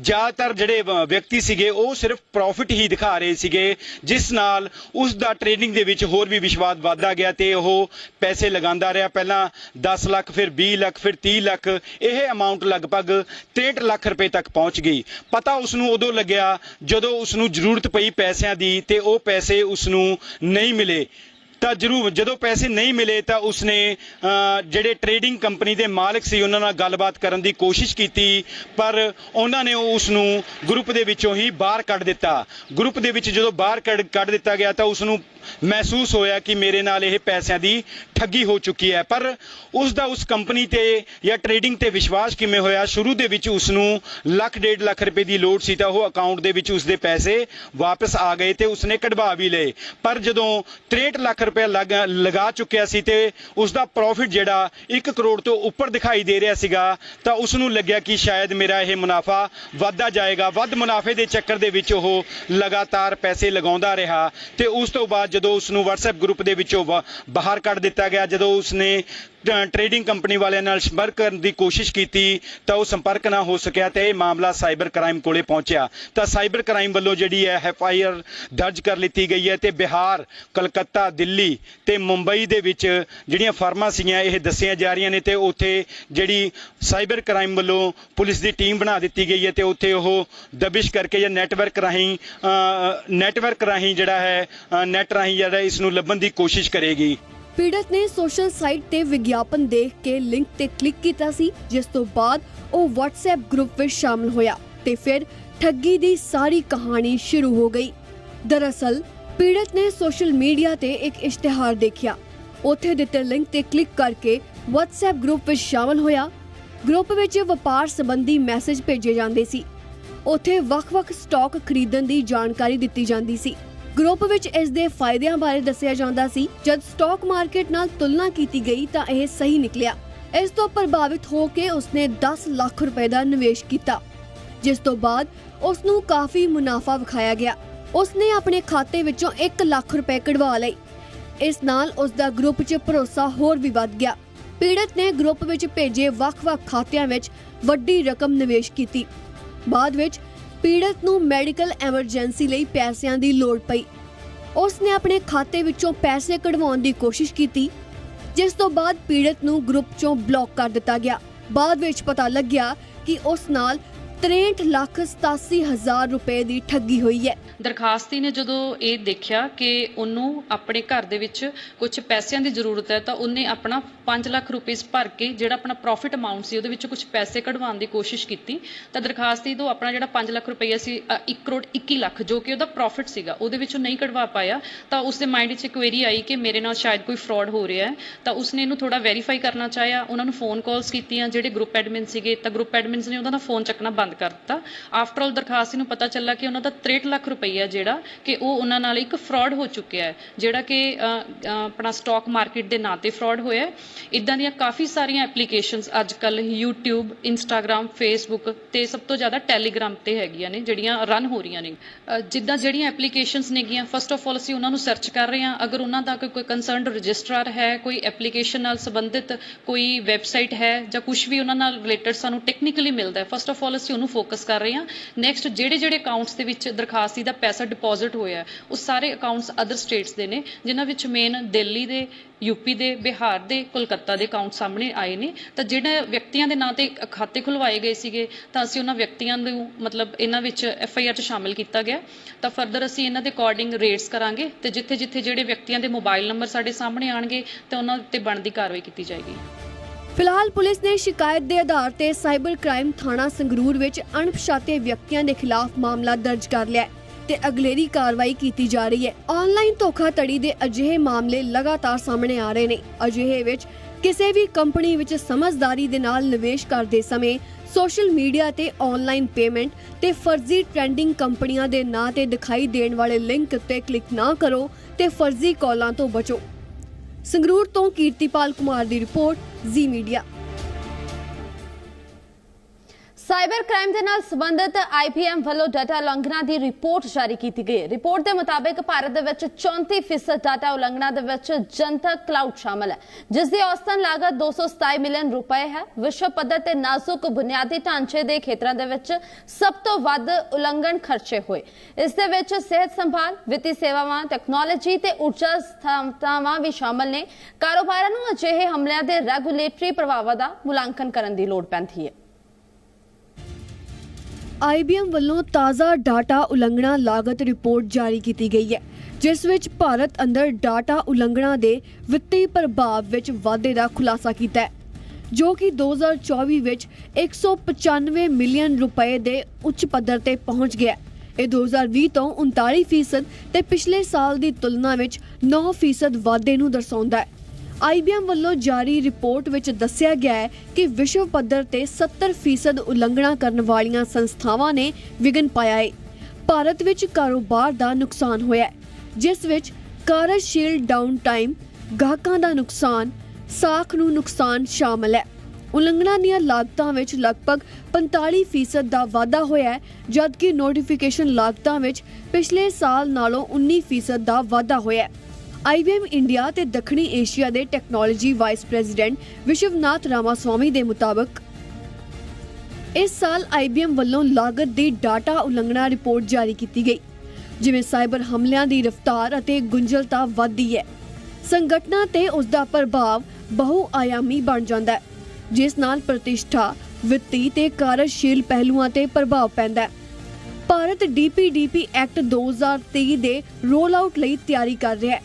ਜ਼ਿਆਦਾਤਰ ਜਿਹੜੇ ਵਿਅਕਤੀ ਸੀਗੇ ਉਹ ਸਿਰਫ ਪ੍ਰੋਫਿਟ ਹੀ ਦਿਖਾ ਰਹੇ ਸੀਗੇ, ਜਿਸ ਨਾਲ ਉਸ ਦਾ ਟ੍ਰੇਡਿੰਗ ਦੇ ਵਿੱਚ ਹੋਰ ਵੀ ਵਿਸ਼ਵਾਸ ਵਧਦਾ ਗਿਆ ਤੇ ਉਹ ਪੈਸੇ ਲਗਾਉਂਦਾ ਰਿਹਾ ਪਹਿਲਾਂ 10 ਲੱਖ, ਫਿਰ 20 ਲੱਖ, ਫਿਰ 30 ਲੱਖ, ਇਹ ਅਮਾਉਂਟ ਲਗਭਗ 63 ਲੱਖ ਰੁਪਏ ਤੱਕ ਪਹੁੰਚ ਗਈ। ਪਤਾ ਉਸ ਨੂੰ ਉਦੋਂ ਲੱਗਿਆ ਜਦੋਂ ਉਸ ਨੂੰ ਜ਼ਰੂਰਤ ਪਈ ਪੈਸਿਆਂ ਦੀ ਤੇ ਉਹ ਪੈਸੇ ਉਸ ਨੂੰ ਨਹੀਂ ਮਿਲੇ। ਤਾਂ ਜ਼ਰੂਰ, ਜਦੋਂ ਪੈਸੇ ਨਹੀਂ ਮਿਲੇ ਤਾਂ ਉਸਨੇ ਜਿਹੜੇ ਟਰੇਡਿੰਗ ਕੰਪਨੀ ਦੇ ਮਾਲਕ ਸੀ ਉਹਨਾਂ ਨਾਲ ਗੱਲਬਾਤ ਕਰਨ ਦੀ ਕੋਸ਼ਿਸ਼ ਕੀਤੀ, ਪਰ ਉਹਨਾਂ ਨੇ ਉਸ ਨੂੰ ਗਰੁੱਪ ਦੇ ਵਿੱਚੋਂ ਹੀ ਬਾਹਰ ਕੱਢ ਦਿੱਤਾ। ਗਰੁੱਪ ਦੇ ਵਿੱਚ ਜਦੋਂ ਬਾਹਰ ਕੱਢ ਕੱਢ ਦਿੱਤਾ ਗਿਆ ਤਾਂ ਉਸ ਨੂੰ ਮਹਿਸੂਸ ਹੋਇਆ ਕਿ ਮੇਰੇ ਨਾਲ ਇਹ ਪੈਸਿਆਂ ਦੀ ਠੱਗੀ ਹੋ ਚੁੱਕੀ ਹੈ। ਪਰ ਉਸ ਦਾ ਉਸ ਕੰਪਨੀ ਤੇ ਜਾਂ ਟਰੇਡਿੰਗ ਤੇ ਵਿਸ਼ਵਾਸ ਕਿਵੇਂ ਹੋਇਆ? ਸ਼ੁਰੂ ਦੇ ਵਿੱਚ ਉਸ ਨੂੰ ਲੱਖ ਡੇਢ ਲੱਖ ਰੁਪਏ ਦੀ ਲੋੜ ਸੀ ਤਾਂ ਉਹ ਅਕਾਊਂਟ ਦੇ ਵਿੱਚ ਉਸ ਦੇ ਪੈਸੇ ਵਾਪਸ ਆ ਗਏ ਤੇ ਉਸਨੇ ਕਢਵਾ ਵੀ ਲਏ। ਪਰ ਜਦੋਂ 63 ਲੱਖ ਰੁਪਏ ਲਗ- ਲਗਾ ਚੁੱਕਿਆ ਸੀ ਤੇ ਉਸ ਦਾ ਪ੍ਰੋਫਿਟ ਜਿਹੜਾ 1 ਕਰੋੜ ਤੋਂ ਉੱਪਰ ਦਿਖਾਈ ਦੇ ਰਿਹਾ ਸੀਗਾ, ਤਾਂ ਉਸ ਨੂੰ ਲੱਗਿਆ ਕਿ ਸ਼ਾਇਦ ਮੇਰਾ ਇਹ ਮੁਨਾਫਾ ਵੱਧਦਾ ਜਾਏਗਾ। ਵੱਧ ਮੁਨਾਫੇ ਦੇ ਚੱਕਰ ਦੇ ਵਿੱਚ ਉਹ ਲਗਾਤਾਰ ਪੈਸੇ ਲਗਾਉਂਦਾ ਰਿਹਾ ਤੇ ਉਸ ਤੋਂ ਬਾਅਦ ਜਦੋਂ ਉਸ ਨੂੰ WhatsApp ਗਰੁੱਪ ਦੇ ਵਿੱਚੋਂ ਬ- ਬਾਹਰ ਕੱਢ ਦਿੱਤਾ ਗਿਆ ਜਦੋਂ ਉਸਨੇ ਟਰੇਡਿੰਗ ਕੰਪਨੀ ਵਾਲਿਆਂ ਨਾਲ ਸੰਪਰਕ ਕਰਨ ਦੀ ਕੋਸ਼ਿਸ਼ ਕੀਤੀ ਤਾਂ ਉਹ ਸੰਪਰਕ ਨਾ ਹੋ ਸਕਿਆ ਤੇ ਇਹ ਮਾਮਲਾ ਸਾਈਬਰ ਕ੍ਰਾਈਮ ਕੋਲੇ ਪਹੁੰਚਿਆ। ਤਾਂ ਸਾਈਬਰ ਕ੍ਰਾਈਮ ਵੱਲੋਂ ਜਿਹੜੀ ਹੈ ਐਫ ਆਈ ਆਰ ਦਰਜ ਕਰ ਲਿੱਤੀ ਗਈ ਹੈ ਤੇ ਬਿਹਾਰ, ਕਲਕੱਤਾ, ਦਿੱਲੀ ਤੇ ਮੁੰਬਈ ਦੇ ਵਿੱਚ ਜਿਹੜੀਆਂ ਫਰਮਾਂ ਸੀਗੀਆਂ ਇਹ ਦੱਸੀਆਂ ਜਾ ਰਹੀਆਂ ਨੇ ਤੇ ਉੱਥੇ ਜਿਹੜੀ ਸਾਈਬਰ ਕ੍ਰਾਈਮ ਵੱਲੋਂ ਪੁਲਿਸ ਦੀ ਟੀਮ ਬਣਾ ਦਿੱਤੀ ਗਈ ਹੈ ਤੇ ਉੱਥੇ ਉਹ ਦਬਿਸ਼ ਕਰਕੇ ਜਾਂ ਨੈਟਵਰਕ ਰਾਹੀਂ ਨੈਟਵਰਕ ਰਾਹੀਂ ਜਿਹੜਾ ਹੈ ਨੈਟ ਰਾਹੀਂ ਜਿਹੜਾ ਇਸ ਨੂੰ ਲੱਭਣ ਦੀ ਕੋਸ਼ਿਸ਼ ਕਰੇਗੀ। ਪੀੜਤ ਨੇ ਸੋਸ਼ਲ ਸਾਈਟ ਤੇ ਵਿਗਿਆਪਨ ਦੇਖ ਕੇ ਲਿੰਕ ਤੇ ਕਲਿੱਕ ਕੀਤਾ ਸੀ, ਜਿਸ ਤੋਂ ਬਾਅਦ ਉਹ WhatsApp ਗਰੁੱਪ ਵਿੱਚ ਸ਼ਾਮਲ ਹੋਇਆ ਤੇ ਫਿਰ ਠੱਗੀ ਦੀ ਸਾਰੀ ਕਹਾਣੀ ਸ਼ੁਰੂ ਹੋ ਗਈ। ਦਰਅਸਲ, ਪੀੜਤ ਨੇ ਸੋਸ਼ਲ ਮੀਡੀਆ ਤੇ ਇੱਕ ਇਸ਼ਤਿਹਾਰ ਦੇਖਿਆ। ਉੱਥੇ ਦਿੱਤੇ ਲਿੰਕ ਤੇ ਕਲਿੱਕ ਕਰਕੇ WhatsApp ਗਰੁੱਪ ਵਿੱਚ ਸ਼ਾਮਲ ਹੋਇਆ। ਗਰੁੱਪ ਵਿੱਚ ਵਪਾਰ ਸੰਬੰਧੀ ਮੈਸੇਜ ਭੇਜੇ ਜਾਂਦੇ ਸੀ। ਉੱਥੇ ਵੱਖ-ਵੱਖ ਸਟਾਕ ਖਰੀਦਣ ਦੀ ਜਾਣਕਾਰੀ ਦਿੱਤੀ ਜਾਂਦੀ ਸੀ। ਗਰੁੱਪ ਵਿੱਚ ਇਸ ਦੇ ਫਾਇਦਿਆਂ ਬਾਰੇ ਦੱਸਿਆ ਜਾਂਦਾ ਸੀ। ਜਦ ਸਟਾਕ ਮਾਰਕੀਟ ਨਾਲ ਤੁਲਨਾ ਕੀਤੀ ਗਈ ਤਾਂ ਇਹ ਸਹੀ ਨਿਕਲਿਆ। ਇਸ ਤੋਂ ਪ੍ਰਭਾਵਿਤ ਹੋ ਕੇ ਉਸਨੇ 10 ਲੱਖ ਰੁਪਏ ਦਾ ਨਿਵੇਸ਼ ਕੀਤਾ, ਜਿਸ ਤੋਂ ਬਾਅਦ ਉਸ ਨੂੰ ਕਾਫੀ ਮੁਨਾਫਾ ਵਿਖਾਇਆ ਗਿਆ। ਉਸਨੇ ਆਪਣੇ ਖਾਤੇ ਵਿੱਚੋਂ 1 ਲੱਖ ਰੁਪਏ ਕਢਵਾ ਲਏ। ਇਸ ਨਾਲ ਉਸ ਦਾ ਗਰੁੱਪ 'ਚ ਭਰੋਸਾ ਹੋਰ ਵੀ ਵੱਧ ਗਿਆ। ਪੀੜਤ ਨੇ ਗਰੁੱਪ ਵਿੱਚ ਭੇਜੇ ਵੱਖ-ਵੱਖ ਖਾਤਿਆਂ ਵਿੱਚ ਵੱਡੀ ਰਕਮ ਨਿਵੇਸ਼ ਕੀਤੀ। ਬਾਅਦ ਵਿੱਚ ਪੀੜਤ ਨੂੰ ਮੈਡੀਕਲ ਐਮਰਜੈਂਸੀ ਲਈ ਪੈਸਿਆਂ ਦੀ ਲੋੜ ਪਈ। ਉਸ ਨੇ ਆਪਣੇ ਖਾਤੇ ਵਿੱਚੋਂ ਪੈਸੇ ਕਢਵਾਉਣ ਦੀ ਕੋਸ਼ਿਸ਼ ਕੀਤੀ, ਜਿਸ ਤੋਂ ਬਾਅਦ ਪੀੜਤ ਨੂੰ ਗਰੁੱਪ ਚੋਂ ਬਲੌਕ ਕਰ ਦਿੱਤਾ ਗਿਆ। ਬਾਅਦ ਵਿੱਚ ਪਤਾ ਲੱਗਿਆ ਕਿ ਉਸ ਨਾਲ 63 ਲੱਖ 87 ਹਜ਼ਾਰ ਰੁਪਏ ਦੀ ਠੱਗੀ ਹੋਈ ਹੈ। ਦਰਖਾਸਤੀ ਨੇ ਜਦੋਂ ਇਹ ਦੇਖਿਆ ਕਿ ਉਹਨੂੰ ਆਪਣੇ ਘਰ ਦੇ ਵਿੱਚ ਕੁਝ ਪੈਸਿਆਂ ਦੀ ਜ਼ਰੂਰਤ ਹੈ ਤਾਂ ਉਹਨੇ ਆਪਣਾ 5 ਲੱਖ ਰੁਪਏ ਭਰ ਕੇ ਜਿਹੜਾ ਆਪਣਾ ਪ੍ਰੋਫਿਟ ਅਮਾਉਂਟ ਸੀ, ਉਹਦੇ ਵਿੱਚ ਕੁਝ ਪੈਸੇ ਕਢਵਾਉਣ ਦੀ ਕੋਸ਼ਿਸ਼ ਕੀਤੀ। ਤਾਂ ਦਰਖਾਸਤੀ ਤੋਂ ਆਪਣਾ ਜਿਹੜਾ 5 ਲੱਖ ਰੁਪਏ ਸੀ 1 ਕਰੋੜ 21 ਲੱਖ, ਜੋ ਕਿ ਉਹਦਾ ਪ੍ਰੋਫਿਟ ਸੀਗਾ, ਉਹਦੇ ਵਿੱਚੋਂ ਨਹੀਂ ਕਢਵਾ ਪਾਇਆ। ਤਾਂ ਉਸਦੇ ਮਾਈਂਡ ਵਿੱਚ ਕੁਐਰੀ ਆਈ ਕਿ ਮੇਰੇ ਨਾਲ ਸ਼ਾਇਦ ਕੋਈ ਫਰਾਡ ਹੋ ਰਿਹਾ ਹੈ। ਤਾਂ ਉਸਨੇ ਇਹਨੂੰ ਥੋੜਾ ਵੈਰੀਫਾਈ ਕਰਨਾ ਚਾਹਿਆ, ਉਹਨਾਂ ਨੂੰ ਫੋਨ ਕਾਲਸ ਕੀਤੀਆਂ, ਜਿਹੜੇ ਗਰੁੱਪ ਐਡਮਿਨ ਸੀਗੇ, ਤਾਂ ਗਰੁੱਪ ਐਡਮਿਨਸ ਨੇ ਉਹਨਾਂ ਦਾ ਫੋਨ ਚੱਕਣਾ ਬੰਦ ਕਰ ਦਿੱਤਾ ਆਫਟਰ ਆਲ ਦਰਖਾਸਤੀ ਨੂੰ ਪਤਾ ਚੱਲਾ ਕਿ ਉਹਨਾਂ ਦਾ 63 ਲੱਖ ਰੁਪਈਆ ਜਿਹੜਾ ਕਿ ਉਹ ਉਹਨਾਂ ਨਾਲ ਇੱਕ ਫਰਾਡ ਹੋ ਚੁੱਕਿਆ ਹੈ, ਜਿਹੜਾ ਕਿ ਆਪਣਾ ਸਟਾਕ ਮਾਰਕੀਟ ਦੇ ਨਾਂ ਤੇ ਫਰਾਡ ਹੋਇਆ ਹੈ। ਇਦਾਂ ਦੀਆਂ ਕਾਫੀ ਸਾਰੀਆਂ ਐਪਲੀਕੇਸ਼ਨਸ ਅੱਜ ਕੱਲ YouTube, Instagram, Facebook ਤੇ ਸਭ ਤੋਂ ਜ਼ਿਆਦਾ Telegram ਤੇ ਹੈਗੀਆਂ ਨੇ, ਜਿਹੜੀਆਂ ਰਨ ਹੋ ਰਹੀਆਂ ਨੇ। ਜਿੱਦਾਂ ਜਿਹੜੀਆਂ ਐਪਲੀਕੇਸ਼ਨਸ ਨੇਗੀਆਂ ਫਸਟ ਆਫ ਆਲ ਅਸੀਂ ਉਹਨਾਂ ਨੂੰ ਸਰਚ ਕਰ ਰਹੇ ਹਾਂ। ਅਗਰ ਉਹਨਾਂ ਦਾ ਕੋਈ ਕੰਸਰਨਡ ਰਜਿਸਟਰਾਰ ਹੈ, ਕੋਈ ਐਪਲੀਕੇਸ਼ਨ ਨਾਲ ਸੰਬੰਧਿਤ ਕੋਈ ਵੈਬਸਾਈਟ ਹੈ ਜਾਂ ਕੁਝ ਵੀ ਉਹਨਾਂ ਨਾਲ ਰਿਲੇਟਡ ਸਾਨੂੰ ਟੈਕਨੀਕਲੀ ਮਿਲਦਾ ਹੈ ਫਸਟ ਆਫ ਆਲ ਅਸੀਂ ਉਹਨੂੰ ਫੋਕਸ ਕਰ ਰਹੇ ਹਾਂ। ਨੈਕਸਟ ਜਿਹੜੇ ਜਿਹੜੇ ਅਕਾਊਂਟਸ ਦੇ ਵਿੱਚ ਦਰਖਾਸਤੀ ਦਾ ਪੈਸਾ ਡਿਪੋਜ਼ਿਟ ਹੋਇਆ ਉਹ ਸਾਰੇ ਅਕਾਊਂਟਸ ਅਦਰ ਸਟੇਟਸ ਦੇ ਨੇ, ਜਿਨ੍ਹਾਂ ਵਿੱਚ ਮੇਨ ਦਿੱਲੀ ਦੇ ਯੂਪੀ ਦੇ, ਬਿਹਾਰ ਦੇ, ਕੋਲਕਾਤਾ ਦੇ ਅਕਾਊਂਟ ਸਾਹਮਣੇ ਆਏ ਨੇ। ਤਾਂ ਜਿਹੜੇ ਵਿਅਕਤੀਆਂ ਦੇ ਨਾਂ ਤੇ ਖਾਤੇ ਖੁਲਵਾਏ ਗਏ ਸੀਗੇ, ਤਾਂ ਅਸੀਂ ਉਹਨਾਂ ਵਿਅਕਤੀਆਂ ਨੂੰ ਮਤਲਬ ਇਹਨਾਂ ਵਿੱਚ ਐਫ ਆਈ ਆਰ 'ਚ ਸ਼ਾਮਿਲ ਕੀਤਾ ਗਿਆ। ਤਾਂ ਫਰਦਰ ਅਸੀਂ ਇਹਨਾਂ ਦੇ ਅਕੋਰਡਿੰਗ ਰੇਟਸ ਕਰਾਂਗੇ ਤੇ ਜਿੱਥੇ ਜਿੱਥੇ ਜਿਹੜੇ ਵਿਅਕਤੀਆਂ ਦੇ ਮੋਬਾਈਲ ਨੰਬਰ ਸਾਡੇ ਸਾਹਮਣੇ ਆਣਗੇ, ਤਾਂ ਉਹਨਾਂ ਉੱਤੇ ਬਣਦੀ ਕਾਰਵਾਈ ਕੀਤੀ ਜਾਏਗੀ। ਫਿਲਹਾਲ ਪੁਲਿਸ ਨੇ ਸ਼ਿਕਾਇਤ ਦੇ ਆਧਾਰ ਤੇ ਸਾਈਬਰ ਕ੍ਰਾਈਮ ਥਾਣਾ ਸੰਗਰੂਰ ਵਿੱਚ ਅਣਪਛਾਤੇ ਵਿਅਕਤੀਆਂ ਦੇ ਖਿਲਾਫ ਮਾਮਲਾ ਦਰਜ ਕਰ ਲਿਆ ਹੈ ਤੇ ਅਗਲੇਰੀ ਕਾਰਵਾਈ ਕੀਤੀ ਜਾ ਰਹੀ ਹੈ। ਆਨਲਾਈਨ ਧੋਖਾਧੜੀ ਦੇ ਅਜਿਹੇ ਮਾਮਲੇ ਲਗਾਤਾਰ ਸਾਹਮਣੇ ਆ ਰਹੇ ਨੇ। ਅਜਿਹੇ ਵਿੱਚ ਕਿਸੇ ਵੀ ਕੰਪਨੀ ਵਿੱਚ ਸਮਝਦਾਰੀ ਦੇ ਨਾਲ ਨਿਵੇਸ਼ ਕਰਦੇ ਸਮੇਂ ਸੋਸ਼ਲ ਮੀਡੀਆ ਤੇ ਆਨਲਾਈਨ ਪੇਮੈਂਟ ਤੇ ਫਰਜ਼ੀ ਟ੍ਰੈਂਡਿੰਗ ਕੰਪਨੀਆਂ ਦੇ ਨਾਂ ਤੇ ਦਿਖਾਈ ਦੇਣ ਵਾਲੇ ਲਿੰਕ ਉੱਤੇ ਕਲਿੱਕ ਨਾ ਕਰੋ ਤੇ ਫਰਜ਼ੀ ਕਾਲਾਂ ਤੋਂ ਬਚੋ। ਸੰਗਰੂਰ ਤੋਂ ਕੀਰਤੀਪਾਲ ਕੁਮਾਰ ਦੀ report Zee media. Cyber crime ਦੇ ਨਾਲ ਸੰਬੰਧਿਤ ਆਈਬੀਐਮ ਵੱਲੋਂ ਡਾਟਾ ਉਲੰਘਣਾ ਦੀ ਰਿਪੋਰਟ ਜਾਰੀ ਕੀਤੀ ਗਈ ਹੈ। ਰਿਪੋਰਟ ਦੇ ਮੁਤਾਬਕ ਭਾਰਤ ਦੇ ਵਿੱਚ 34% ਡਾਟਾ ਉਲੰਘਣਾ ਦੇ ਵਿੱਚ ਜਨਤਕ ਕਲਾਊਡ ਸ਼ਾਮਲ ਹੈ, ਜਿਸ ਦੀ ਔਸਤਨ ਲਾਗਤ 227 ਮਿਲੀਅਨ ਰੁਪਏ ਹੈ। ਵਿਸ਼ਵ ਪੱਧਰ ਤੇ ਨਾਜ਼ੁਕ ਬੁਨਿਆਦੀ ਢਾਂਚੇ ਦੇ ਖੇਤਰਾਂ ਦੇ ਵਿੱਚ ਸਭ ਤੋਂ ਵੱਧ ਉਲੰਘਣ ਖਰਚੇ ਹੋਏ। ਇਸ ਦੇ ਵਿੱਚ ਸਿਹਤ ਸੰਭਾਲ, ਵਿੱਤੀ ਸੇਵਾਵਾਂ, ਟੈਕਨੋਲੋਜੀ ਤੇ ਊਰਜਾ ਸਥਾਪਨਾਵਾਂ ਵੀ ਸ਼ਾਮਲ ਨੇ। ਕਾਰੋਬਾਰਾਂ ਨੂੰ ਅਜਿਹੇ ਹਮਲਿਆਂ ਦੇ ਰੈਗੂਲੇਟਰੀ ਪ੍ਰਭਾਵਾਂ ਦਾ ਮੁਲਾਂਕਣ ਕਰਨ ਦੀ ਲੋੜ ਪੈਂਦੀ ਹੈ। IBM ਵੱਲੋਂ ਤਾਜ਼ਾ ਡਾਟਾ ਉਲੰਘਣਾ ਲਾਗਤ ਰਿਪੋਰਟ ਜਾਰੀ ਕੀਤੀ ਗਈ ਹੈ, ਜਿਸ ਵਿੱਚ ਭਾਰਤ ਅੰਦਰ ਡਾਟਾ ਉਲੰਘਣਾ ਦੇ ਵਿੱਤੀ ਪ੍ਰਭਾਵ ਵਿੱਚ ਵਾਧੇ ਦਾ ਖੁਲਾਸਾ ਕੀਤਾ ਹੈ, ਜੋ ਕਿ 2024 ਵਿੱਚ 195 ਮਿਲੀਅਨ ਰੁਪਏ ਦੇ ਉੱਚ ਪੱਧਰ ਤੇ ਪਹੁੰਚ ਗਿਆ ਹੈ। ਇਹ 2020 ਤੋਂ 39% ਤੇ ਪਿਛਲੇ ਸਾਲ ਦੀ ਤੁਲਨਾ ਵਿੱਚ 9% ਵਾਧੇ ਨੂੰ ਦਰਸਾਉਂਦਾ ਹੈ IBM ਵੱਲੋਂ ਜਾਰੀ ਰਿਪੋਰਟ ਵਿੱਚ ਦੱਸਿਆ ਗਿਆ ਹੈ ਕਿ ਵਿਸ਼ਵ ਪੱਧਰ ਤੇ 70% ਉਲੰਘਣਾ ਕਰਨ ਵਾਲੀਆਂ ਸੰਸਥਾਵਾਂ ਨੇ ਵਿਘਨ ਪਾਇਆ ਹੈ ਭਾਰਤ ਵਿੱਚ ਕਾਰੋਬਾਰ ਦਾ ਨੁਕਸਾਨ ਹੋਇਆ ਹੈ, ਜਿਸ ਵਿੱਚ ਕਾਰਜਸ਼ੀਲ ਡਾਊਨ ਟਾਈਮ ਗਾਹਕਾਂ ਦਾ ਨੁਕਸਾਨ, ਸਾਖ ਨੂੰ ਨੁਕਸਾਨ ਸ਼ਾਮਲ ਹੈ। ਉਲੰਘਣਾ ਦੀਆਂ ਲਾਗਤਾਂ ਵਿੱਚ ਲਗਭਗ 45% ਦਾ ਵਾਧਾ ਹੋਇਆ ਹੈ, ਜਦਕਿ ਨੋਟੀਫਿਕੇਸ਼ਨ ਲਾਗਤਾਂ ਵਿੱਚ ਪਿਛਲੇ ਸਾਲ ਨਾਲੋਂ 19% ਦਾ ਵਾਧਾ ਹੋਇਆ ਹੈ। IBM ਇੰਡੀਆ ਤੇ ਦੱਖਣੀ ਏਸ਼ੀਆ ਦੇ technology vice president Vishwanath Ramaswamy ਦੇ ਮੁਤਾਬਕ ਇਸ ਸਾਲ IBM ਵੱਲੋਂ ਲਾਗਤ ਦੀ ਡਾਟਾ ਉਲੰਘਣਾ ਰਿਪੋਰਟ ਜਾਰੀ ਕੀਤੀ ਗਈ, ਜਿਵੇਂ ਸਾਈਬਰ ਹਮਲਿਆਂ ਦੀ ਰਫ਼ਤਾਰ ਅਤੇ ਗੁੰਝਲਤਾ ਵਧਦੀ ਹੈ। ਸੰਗਠਨਾਂ ਤੇ ਉਸ ਦਾ ਪ੍ਰਭਾਵ ਬਹੁ ਆਯਾਮੀ ਬਣ ਜਾਂਦਾ ਹੈ, ਜਿਸ ਨਾਲ ਪ੍ਰਤਿਸ਼ਠਾ, ਵਿੱਤੀ ਤੇ ਕਾਰਜਸ਼ੀਲ ਪਹਿਲੂਆਂ ਤੇ ਪ੍ਰਭਾਵ ਪੈਂਦਾ ਹੈ। ਭਾਰਤ ਡੀਪੀਡੀਪੀ ਐਕਟ 2023 ਦੇ ਰੋਲ ਆਊਟ ਲਈ ਤਿਆਰੀ ਕਰ ਰਿਹਾ ਹੈ।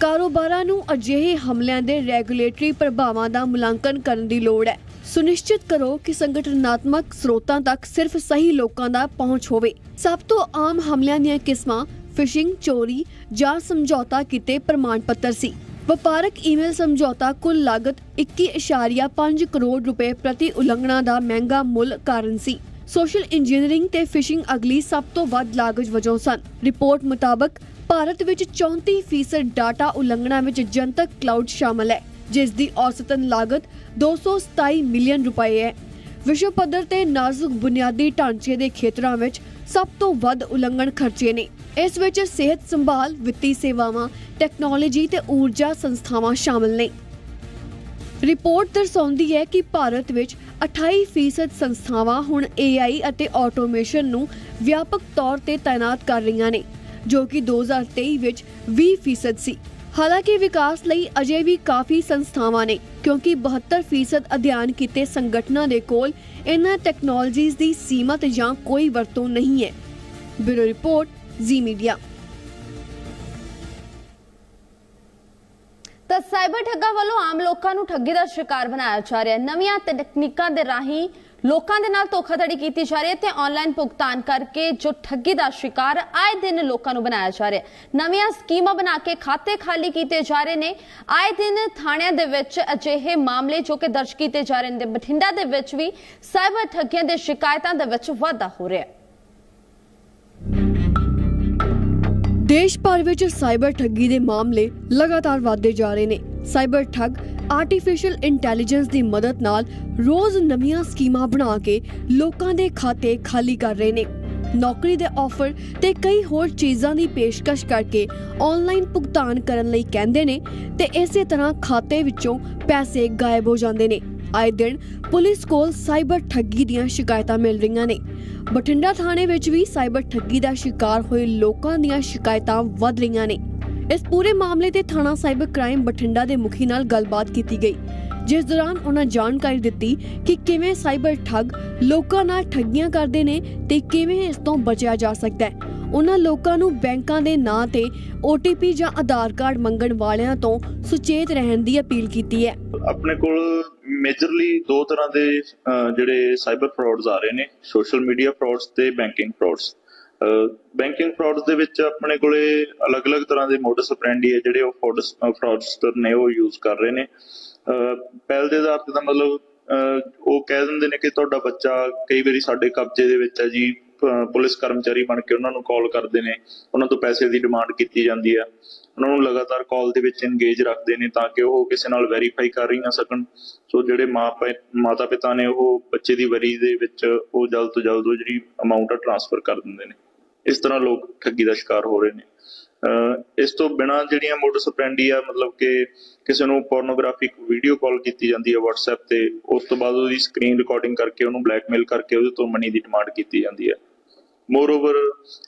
ਕਾਰੋਬਾਰਾਂ ਨੂੰ ਅਜਿਹੇ ਹਮਲਿਆਂ ਦੇ ਰੈਗੂਲੇਟਰੀ ਪ੍ਰਭਾਵਾਂ ਦਾ ਮੁਲਾਂਕਣ ਕਰਨ ਦੀ ਲੋੜ ਹੈ। ਸੁਨਿਸ਼ਚਿਤ ਕਰੋ ਕਿ ਸੰਗਠਨਾਤਮਕ ਸਰੋਤਾਂ ਤੱਕ ਸਿਰਫ ਸਹੀ ਲੋਕਾਂ ਦਾ ਪਹੁੰਚ ਹੋਵੇ। ਸਭ ਤੋਂ ਆਮ ਹਮਲਿਆਂ ਦੀਆਂ ਕਿਸਮਾਂ ਫਿਸ਼ਿੰਗ, ਚੋਰੀ ਜਾਂ ਸਮਝੌਤਾ ਕੀਤੇ ਪ੍ਰਮਾਣ ਪੱਤਰ ਸੀ। ਵਪਾਰਕ ਈਮੇਲ ਸਮਝੌਤਾ ਕੁੱਲ ਲਾਗਤ 21.5 ਕਰੋੜ ਰੁਪਏ ਪ੍ਰਤੀ ਉਲੰਘਣਾ ਦਾ ਮਹਿੰਗਾ ਮੁੱਲ ਕਾਰਨ ਸੀ। ਸੋਸ਼ਲ ਇੰਜੀਨੀਅਰਿੰਗ ਤੇ ਫਿਸ਼ਿੰਗ ਅਗਲੀ ਸਭ ਤੋਂ ਵੱਧ ਲਾਗਤ ਵਜੋਂ ਸਨ। ਰਿਪੋਰਟ ਮੁਤਾਬਕ ਭਾਰਤ ਵਿੱਚ 34% ਡਾਟਾ ਉਲੰਘਣਾ ਵਿੱਚ ਜਨਤਕ ਕਲਾਊਡ ਸ਼ਾਮਲ ਹੈ ਜਿਸ ਦੀ ਔਸਤਨ ਲਾਗਤ 227 ਮਿਲੀਅਨ ਰੁਪਏ ਹੈ। ਵਿਸ਼ਵ ਪੱਧਰ ਤੇ ਨਾਜ਼ੁਕ ਬੁਨਿਆਦੀ ਢਾਂਚੇ ਦੇ ਖੇਤਰਾਂ ਵਿੱਚ ਸਭ ਤੋਂ ਵੱਧ ਉਲੰਘਣ ਖਰਚੇ ਨੇ। ਇਸ ਵਿੱਚ ਸਿਹਤ ਸੰਭਾਲ, ਵਿੱਤੀ ਸੇਵਾਵਾਂ ਟੈਕਨੋਲੋਜੀ ਤੇ ਊਰਜਾ ਸੰਸਥਾਵਾਂ ਸ਼ਾਮਲ ਨੇ। ਰਿਪੋਰਟ ਦਰਸਾਉਂਦੀ ਹੈ ਕਿ ਭਾਰਤ ਵਿੱਚ 28% ਸੰਸਥਾਵਾਂ ਹੁਣ AI ਅਤੇ ਆਟੋਮੇਸ਼ਨ ਨੂੰ ਵਿਆਪਕ ਤੌਰ ਤੇ ਤਾਇਨਾਤ ਕਰ ਰਹੀਆਂ ਨੇ। ਜੋ ਕਿ 2023 ਵਿੱਚ 20% ਸੀ। ਹਾਲਾਂਕਿ ਵਿਕਾਸ ਲਈ ਅਜੇ ਵੀ ਕਾਫੀ ਸੰਸਥਾਵਾਂ ਨੇ, ਕਿਉਂਕਿ 72% ਅਧਿਐਨ ਕੀਤੇ ਸੰਗਠਨਾਂ ਦੇ ਕੋਲ ਇਹਨਾਂ ਟੈਕਨੋਲੋਜੀਜ਼ ਦੀ ਸੀਮਤ ਜਾਂ ਕੋਈ ਵਰਤੋਂ ਨਹੀਂ ਹੈ। Bureau report, Zee media. ਤਾਂ ਸਾਈਬਰ ਠੱਗਾ ਵੱਲੋਂ ਆਮ ਲੋਕਾਂ ਨੂੰ ਠੱਗੀ ਦਾ ਸ਼ਿਕਾਰ ਬਣਾਇਆ ਜਾ ਰਿਹਾ ਹੈ। ਨਵੀਆਂ ਤਕਨੀਕਾਂ ਦੇ ਰਾਹੀਂ ਲੋਕਾਂ ਦੇ ਨਾਲ ਧੋਖਾਧੜੀ ਕੀਤੀ ਜਾ ਰਹੀ ਹੈ ਤੇ ਆਨਲਾਈਨ ਭੁਗਤਾਨ ਕਰਕੇ ਜੋ ਠੱਗੀ ਦਾ ਸ਼ਿਕਾਰ ਆਏ ਦਿਨ ਲੋਕਾਂ ਨੂੰ ਬਣਾਇਆ ਜਾ ਰਿਹਾ ਹੈ। ਨਵੀਆਂ ਸਕੀਮਾਂ ਬਣਾ ਕੇ ਖਾਤੇ ਖਾਲੀ ਕੀਤੇ ਜਾ ਰਹੇ ਨੇ। ਆਏ ਦਿਨ ਥਾਣਿਆਂ ਦੇ ਵਿੱਚ ਅਜਿਹੇ ਮਾਮਲੇ ਜੋ ਕਿ ਦਰਜ ਕੀਤੇ ਜਾ ਰਹੇ ਨੇ। ਬਠਿੰਡਾ ਦੇ ਵਿੱਚ ਵੀ ਸਾਈਬਰ ਠੱਗੀਆਂ ਦੇ ਸ਼ਿਕਾਇਤਾਂ ਦੇ ਵਿੱਚ ਵਾਧਾ ਹੋ ਰਿਹਾ ਹੈ। ਦੇਸ਼ ਭਰ ਵਿੱਚ ਸਾਈਬਰ ਠੱਗੀ ਦੇ ਮਾਮਲੇ ਲਗਾਤਾਰ ਵਧਦੇ ਜਾ ਰਹੇ ਨੇ। ਸਾਈਬਰ ਠੱਗ ਆਰਟੀਫੀਸ਼ੀਅਲ ਇੰਟੈਲੀਜੈਂਸ ਦੀ ਮਦਦ ਨਾਲ ਰੋਜ਼ ਨਵੀਆਂ ਸਕੀਮਾਂ ਬਣਾ ਕੇ ਲੋਕਾਂ ਦੇ ਖਾਤੇ ਖਾਲੀ ਕਰ ਰਹੇ ਨੇ। ਨੌਕਰੀ ਦੇ ਆਫਰ ਤੇ ਕਈ ਹੋਰ ਚੀਜ਼ਾਂ ਦੀ ਪੇਸ਼ਕਸ਼ ਕਰਕੇ ਆਨਲਾਈਨ ਭੁਗਤਾਨ ਕਰਨ ਲਈ ਕਹਿੰਦੇ ਨੇ ਤੇ ਇਸੇ ਤਰ੍ਹਾਂ ਖਾਤੇ ਵਿੱਚੋਂ ਪੈਸੇ ਗਾਇਬ ਹੋ ਜਾਂਦੇ ਨੇ। ਆਏ ਦਿਨ ਪੁਲਿਸ ਕੋਲ ਸਾਈਬਰ ਠੱਗੀ ਦੀਆਂ ਸ਼ਿਕਾਇਤਾਂ ਮਿਲ ਰਹੀਆਂ ਨੇ। ਬਠਿੰਡਾ ਥਾਣੇ ਵਿੱਚ ਵੀ ਸਾਈਬਰ ਠੱਗੀ ਦਾ ਸ਼ਿਕਾਰ ਹੋਏ ਲੋਕਾਂ ਦੀਆਂ ਸ਼ਿਕਾਇਤਾਂ ਵੱਧ ਰਹੀਆਂ ਨੇ। ਇਸ ਪੂਰੇ ਮਾਮਲੇ ਤੇ ਥਾਣਾ ਸਾਈਬਰ ਕ੍ਰਾਈਮ ਬਠਿੰਡਾ ਦੇ ਮੁਖੀ ਨਾਲ ਗੱਲਬਾਤ ਕੀਤੀ ਗਈ। ਜਿਸ ਦੌਰਾਨ ਉਹਨਾਂ ਜਾਣਕਾਰੀ ਦਿੱਤੀ ਕਿ ਕਿਵੇਂ ਸਾਈਬਰ ਠੱਗ ਲੋਕਾਂ ਨਾਲ ਠੱਗੀਆਂ ਕਰਦੇ ਨੇ ਤੇ ਕਿਵੇਂ ਇਸ ਤੋਂ ਬਚਿਆ ਜਾ ਸਕਦਾ ਹੈ। ਉਹਨਾਂ ਲੋਕਾਂ ਨੂੰ ਬੈਂਕਾਂ ਦੇ ਨਾਂ ਤੇ OTP ਜਾਂ ਆਧਾਰ ਕਾਰਡ ਮੰਗਣ ਵਾਲਿਆਂ ਤੋਂ ਸੁਚੇਤ ਰਹਿਣ ਦੀ ਅਪੀਲ ਕੀਤੀ ਹੈ। ਆਪਣੇ ਕੋਲ ਮੇਜਰਲੀ ਦੋ ਤਰ੍ਹਾਂ ਦੇ ਜਿਹੜੇ ਸਾਈਬਰ ਫਰਾਡਸ ਆ ਰਹੇ ਨੇ ਸੋਸ਼ਲ ਮੀਡੀਆ ਫਰਾਡਸ ਤੇ ਬੈਂਕਿੰਗ ਫਰਾਡਸ ਬੈਂਕਿੰਗ ਫਰਾਡਸ ਦੇ ਵਿੱਚ ਆਪਣੇ ਕੋਲੇ ਅਲੱਗ-ਅਲੱਗ ਤਰ੍ਹਾਂ ਦੇ ਮੋਡਸ ਆਪਰੈਂਡੀ ਹੈ ਜਿਹੜੇ ਉਹ ਫਰਾਡਸਟਰ ਨੇ ਉਹ ਯੂਜ਼ ਕਰ ਰਹੇ ਨੇ। ਪਹਿਲ ਦੇ ਆਧਾਰ ਤੇ ਤਾਂ ਮਤਲਬ ਉਹ ਕਹਿ ਦਿੰਦੇ ਨੇ ਕਿ ਤੁਹਾਡਾ ਬੱਚਾ ਕਈ ਵਾਰੀ ਸਾਡੇ ਕਬਜ਼ੇ ਦੇ ਵਿੱਚ ਹੈ ਜੀ ਪੁਲਿਸ ਕਰਮਚਾਰੀ ਬਣ ਕੇ ਉਹਨਾਂ ਨੂੰ ਕਾਲ ਕਰਦੇ ਨੇ, ਉਹਨਾਂ ਤੋਂ ਪੈਸੇ ਦੀ ਡਿਮਾਂਡ ਕੀਤੀ ਜਾਂਦੀ ਆ ਉਹਨਾਂ ਨੂੰ ਲਗਾਤਾਰ ਕਾਲ ਦੇ ਵਿੱਚ ਇੰਗੇਜ ਰੱਖਦੇ ਨੇ ਤਾਂ ਕਿ ਉਹ ਕਿਸੇ ਨਾਲ ਵੈਰੀਫਾਈ ਕਰ ਰਹੀ ਨਾ ਸਕਣ। ਸੋ ਜਿਹੜੇ ਮਾਤਾ ਪਿਤਾ ਨੇ ਉਹ ਬੱਚੇ ਦੀ ਵਰੀ ਦੇ ਵਿੱਚ ਉਹ ਜਲਦ ਤੋਂ ਜਲਦ ਉਹ ਜਿਹੜੀ ਅਮਾਉਂਟ ਆ ਟ੍ਰਾਂਸਫਰ ਕਰ ਦਿੰਦੇ ਨੇ। ਇਸ ਤਰ੍ਹਾਂ ਲੋਕ ਠੱਗੀ ਦਾ ਸ਼ਿਕਾਰ ਹੋ ਰਹੇ ਨੇ। ਇਸ ਤੋਂ ਬਿਨਾ ਜਿਹੜੀਆਂ ਮੋਡਸ ਆਪਰੈਂਡੀ ਆ, ਮਤਲਬ ਕਿ ਕਿਸੇ ਨੂੰ ਪੋਰਨੋਗ੍ਰਾਫਿਕ ਵੀਡੀਓ ਕਾਲ ਕੀਤੀ ਜਾਂਦੀ ਹੈ WhatsApp ਤੇ, ਉਸ ਤੋਂ ਬਾਅਦ ਉਹਦੀ ਸਕਰੀਨ ਰਿਕਾਰਡਿੰਗ ਕਰਕੇ ਉਹਨੂੰ ਬਲੈਕਮੇਲ ਕਰਕੇ ਉਹਦੇ ਤੋਂ ਮਨੀ ਦੀ ਡਿਮਾਂਡ ਕੀਤੀ ਜਾਂਦੀ ਹੈ ਮੋਰ ਓਵਰ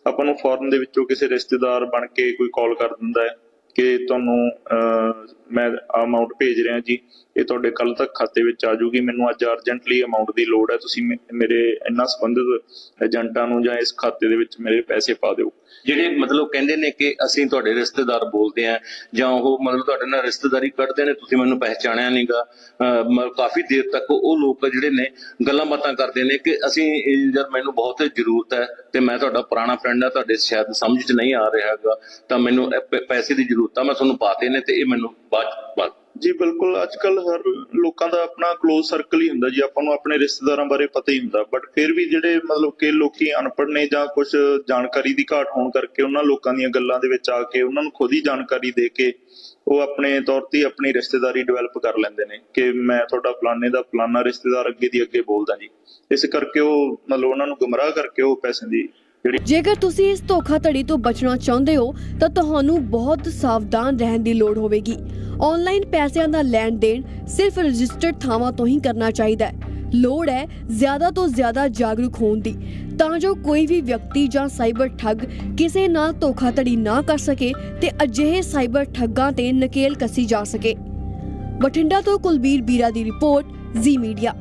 ਆਪਾਂ ਨੂੰ ਫੋਰਨ ਦੇ ਵਿੱਚੋਂ ਕਿਸੇ ਰਿਸ਼ਤੇਦਾਰ ਬਣ ਕੇ ਕੋਈ ਕਾਲ ਕਰ ਦਿੰਦਾ ਹੈ ਕਿ ਤੁਹਾਨੂੰ ਅਹ, ਮੈਂ ਅਮਾਉਂਟ ਭੇਜ ਰਿਹਾ ਜੀ। ਇਹ ਤੁਹਾਡੇ ਕੱਲ ਤੱਕ ਖਾਤੇ ਵਿੱਚ ਆ ਜਾਊਗੀ। ਮੈਨੂੰ ਅੱਜ ਅਰਜੈਂਟਲੀ ਅਮਾਉਂਟ ਦੀ ਲੋੜ ਹੈ। ਤੁਸੀਂ ਮੇਰੇ ਇਹਨਾਂ ਸੰਬੰਧਿਤ ਏਜੰਟਾਂ ਨੂੰ ਜਾਂ ਇਸ ਖਾਤੇ ਦੇ ਵਿੱਚ ਮੇਰੇ ਪੈਸੇ ਪਾ ਦਿਓ। ਜਿਹੜੇ ਮਤਲਬ ਕਹਿੰਦੇ ਨੇ ਕਿ ਅਸੀਂ ਤੁਹਾਡੇ ਰਿਸ਼ਤੇਦਾਰ ਬੋਲਦੇ ਆ ਜਾਂ ਉਹ ਮਤਲਬ ਤੁਹਾਡੇ ਨਾਲ ਰਿਸ਼ਤੇਦਾਰੀ ਕੱਢਦੇ ਨੇ ਤੁਸੀਂ ਮੈਨੂੰ ਪਹਿਚਾਣਿਆ ਨਹੀਂਗਾ ਕਾਫੀ ਦੇਰ ਤੱਕ ਉਹ ਲੋਕ ਜਿਹੜੇ ਨੇ ਗੱਲਾਂ ਬਾਤਾਂ ਕਰਦੇ ਨੇ ਕਿ ਅਸੀਂ ਜਦ ਮੈਨੂੰ ਬਹੁਤ ਜ਼ਰੂਰਤ ਹੈ ਤੇ ਮੈਂ ਤੁਹਾਡਾ ਪੁਰਾਣਾ ਫਰੈਂਡ ਆ ਤੁਹਾਡੇ ਸ਼ਾਇਦ ਸਮਝ 'ਚ ਨਹੀਂ ਆ ਰਿਹਾ ਹੈਗਾ। ਤਾਂ ਮੈਨੂੰ ਪੈਸੇ ਦੀ ਜ਼ਰੂਰਤ ਆ ਮੈਂ ਤੁਹਾਨੂੰ ਪਾਤੇ ਨੇ ਤੇ ਇਹ ਮੈਨੂੰ ਬਾਅਦ ਜੀ, ਬਿਲਕੁਲ। ਅੱਜ ਕੱਲ ਹਰ ਲੋਕਾਂ ਦਾ ਆਪਣਾ ক্লোਜ਼ ਸਰਕਲ ਹੀ ਹੁੰਦਾ ਜੀ। ਆਪਾਂ ਨੂੰ ਆਪਣੇ ਰਿਸ਼ਤੇਦਾਰਾਂ ਬਾਰੇ ਪਤਾ ਹੀ ਹੁੰਦਾ। ਬਟ ਫਿਰ ਵੀ ਜਿਹੜੇ ਮਤਲਬ ਕਿ ਲੋਕੀ ਅਨਪੜ੍ਹ ਨੇ ਜਾਂ ਕੁਝ ਜਾਣਕਾਰੀ ਦੀ ਘਾਟ ਹੋਣ ਕਰਕੇ ਉਹਨਾਂ ਲੋਕਾਂ ਦੀਆਂ ਗੱਲਾਂ ਦੇ ਵਿੱਚ ਆ ਕੇ ਉਹਨਾਂ ਨੂੰ ਖੁਦ ਹੀ ਜਾਣਕਾਰੀ ਦੇ ਕੇ ਉਹ ਆਪਣੇ ਤੌਰ ਤੇ ਆਪਣੀ ਰਿਸ਼ਤੇਦਾਰੀ ਡਿਵੈਲਪ ਕਰ ਲੈਂਦੇ ਨੇ ਕਿ ਮੈਂ ਤੁਹਾਡਾ ਫਲਾਣੇ ਦਾ ਫਲਾਣਾ ਰਿਸ਼ਤੇਦਾਰ ਅੱਗੇ ਦੀ ਅੱਗੇ ਬੋਲਦਾ ਜੀ। ਇਸ ਕਰਕੇ ਉਹ ਮਤਲਬ ਉਹਨਾਂ ਨੂੰ ਗੁੰਮਰਾਹ ਕਰਕੇ ਉਹ ਪੈਸੇ ਦੀ ਜਿਹੜੀ ਜੇਕਰ ਤੁਸੀਂ ਇਸ ਧੋਖਾਧੜੀ ਤੋਂ ਬਚਣਾ ਚਾਹੁੰਦੇ ਹੋ, ਤਾਂ ਤੁਹਾਨੂੰ ਬਹੁਤ ਸਾਵਧਾਨ ਰਹਿਣ ਦੀ ਲੋੜ ਹੋਵੇਗੀ। ਆਨਲਾਈਨ ਪੈਸਿਆਂ ਦਾ ਲੈਣ ਦੇਣ ਸਿਰਫ ਰਜਿਸਟਰਡ ਥਾਵਾਂ ਤੋਂ ਹੀ ਕਰਨਾ ਚਾਹੀਦਾ ਹੈ। ਲੋੜ ਹੈ ਜ਼ਿਆਦਾ ਤੋਂ ਜ਼ਿਆਦਾ ਜਾਗਰੂਕ ਹੋਣ ਦੀ। ਤਾਂ ਜੋ ਕੋਈ ਵੀ ਵਿਅਕਤੀ ਜਾਂ ਸਾਈਬਰ ਠੱਗ ਕਿਸੇ ਨਾਲ ਧੋਖਾਧੜੀ ਨਾ ਕਰ ਸਕੇ ਤੇ ਅਜਿਹੇ ਸਾਈਬਰ ਠੱਗਾਂ ਤੇ ਨਕੇਲ ਕੱਸੀ ਜਾ ਸਕੇ। ਬਠਿੰਡਾ ਤੋਂ ਕੁਲਬੀਰ ਬੀਰਾ ਦੀ ਰਿਪੋਰਟ, ਜ਼ੀ ਮੀਡੀਆ।